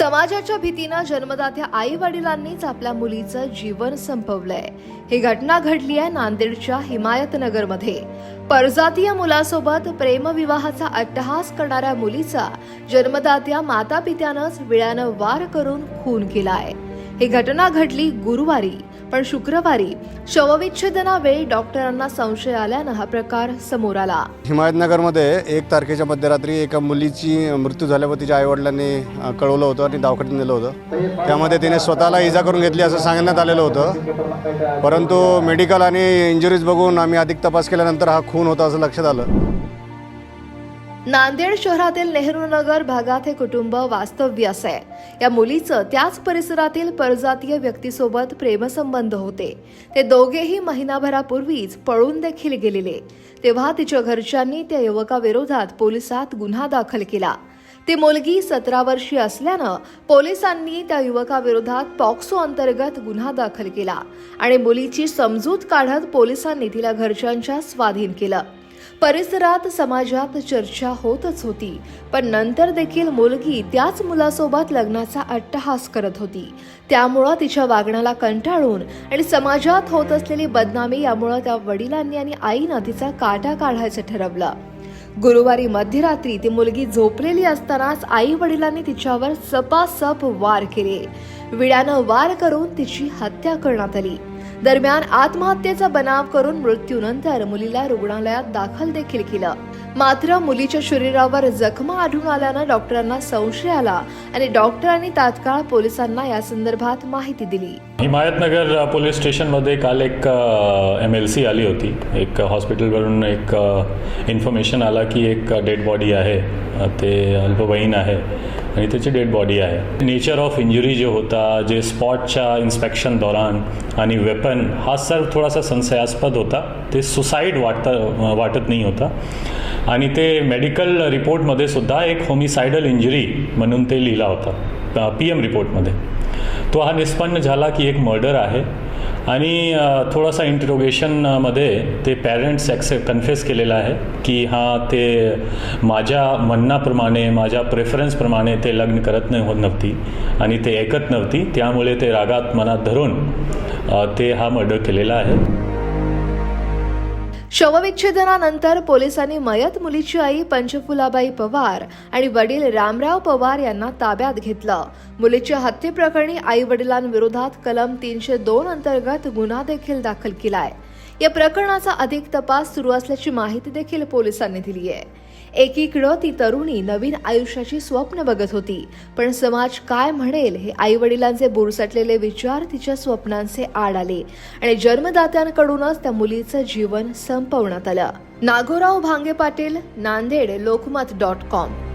समाजाच्या भीतीनं जन्मदात्या आई वडिलांनीच आपल्या मुलीचं जीवन संपवलंय. ही घटना घडली आहे नांदेडच्या हिमायतनगरमध्ये. परजातीय मुलासोबत प्रेमविवाहाचा अट्टहास करणाऱ्या मुलीचा जन्मदात्या माता पित्यानंच विळ्यानं वार करून खून केलाय. ही घटना घडली गुरुवारी पण शुक्रवारी शवविच्छेदनावेळी डॉक्टरांना संशय आल्यानं हा प्रकार समोर आला. हिमायतनगरमध्ये एक तारखेच्या मध्यरात्री एका मुलीची मृत्यू झाल्यावर तिच्या आईवडिलांनी कळवलं होतं आणि दवाखान्यात नेलं होतं. त्यामध्ये तिने स्वतःला इजा करून घेतली असं सांगण्यात आलेलं होतं. परंतु मेडिकल आणि इंजुरीज बघून आम्ही अधिक तपास केल्यानंतर हा खून होता असं लक्षात आलं. नांदेड शहरातील नेहरूनगर भागात हे कुटुंब वास्तव्यास आहे या मुलीचं त्याच परिसरातील परजातीय व्यक्तीसोबत प्रेमसंबंध होते. ते दोघेही महिनाभरापूर्वीच पळून देखील गेलेले. तेव्हा तिच्या घरच्यांनी त्या युवकाविरोधात पोलिसात गुन्हा दाखल केला. ती मुलगी सतरा वर्षीय असल्यानं पोलिसांनी त्या युवकाविरोधात पॉक्सो अंतर्गत गुन्हा दाखल केला आणि मुलीची समजूत काढत पोलिसांनी तिला घरच्यांच्या स्वाधीन केलं. परिसरात समाजात चर्चा होतच होती. पण नंतर देखील मुलगी त्याच मुलासोबत लग्नाचा अट्टहास करत होती. त्यामुळं तिच्या वागण्याला कंटाळून आणि समाजात होत असलेली बदनामी यामुळं त्या वडिलांनी आणि आईनं तिचा काटा काढायचं ठरवलं. गुरुवारी मध्यरात्री ती मुलगी झोपलेली असतानाच आई वडिलांनी तिच्यावर सपासप वार केले. विड्यानं वार करून तिची हत्या करण्यात आली. दरम्यान आत्महत्येचा बनाव करून मृत्यूनंतर मुलीला रुग्णालयात दाखल देखील केलं. मात्र मुलीच्या शरीरावर जखमा आढळून आल्यानं डॉक्टरांना संशय आला आणि डॉक्टरांनी तात्काळ पोलिसांना या संदर्भात माहिती दिली. हिमायतनगर पोलीस स्टेशनमध्ये काल एक एम एल सी आली होती. एक हॉस्पिटलवरून एक इन्फॉर्मेशन आला की एक डेड बॉडी आहे. ते अल्पवयीन आहे. आणि त्याची डेड बॉडी आहे. नेचर ऑफ इंजुरी जे होता जे स्पॉटच्या इन्स्पेक्शन दौरान आणि वेपन हा सर्व थोडासा संशयास्पद होता. ते सुसाईड वाटता वाटत नाही होता. आणि ते मेडिकल रिपोर्टमध्ये सुद्धा एक होमिसायडल इंजुरी म्हणून ते लिहिला होता. पी एम रिपोर्टमध्ये तो हा निष्पन्न झाला की एक मर्डर आहे. आणि थोडासा इंटरोगेशनमध्ये ते पॅरेंट्स ॲक्सेप्ट कन्फेस केलेलं आहे की हां ते माझ्या म्हणण्याप्रमाणे माझ्या प्रेफरन्सप्रमाणे ते लग्न करत नाही होत नव्हती आणि ते ऐकत नव्हती. त्यामुळे ते रागात मनात धरून ते हा मर्डर केलेला आहे. शवविच्छेदनानंतर पोलिसांनी मयत मुलीची आई पंचफुलाबाई पवार आणि वडील रामराव पवार यांना ताब्यात घेतलं. मुलीच्या हत्येप्रकरणी आई वडिलांविरोधात कलम तीनशे दोन अंतर्गत गुन्हा देखील दाखल केलाय. या प्रकरणाचा अधिक तपास सुरू असल्याची माहिती देखील पोलिसांनी दिली आहे एकीकडं ती तरुणी नवीन आयुष्याची स्वप्न बघत होती. पण समाज काय म्हणेल हे आई वडिलांचे बुरसटलेले विचार तिच्या स्वप्नांचे आड आले आणि जन्मदात्यांकडूनच त्या मुलीचं जीवन संपवण्यात आलं. Nagorao Bhange Patil Nanded Lokmat dot com.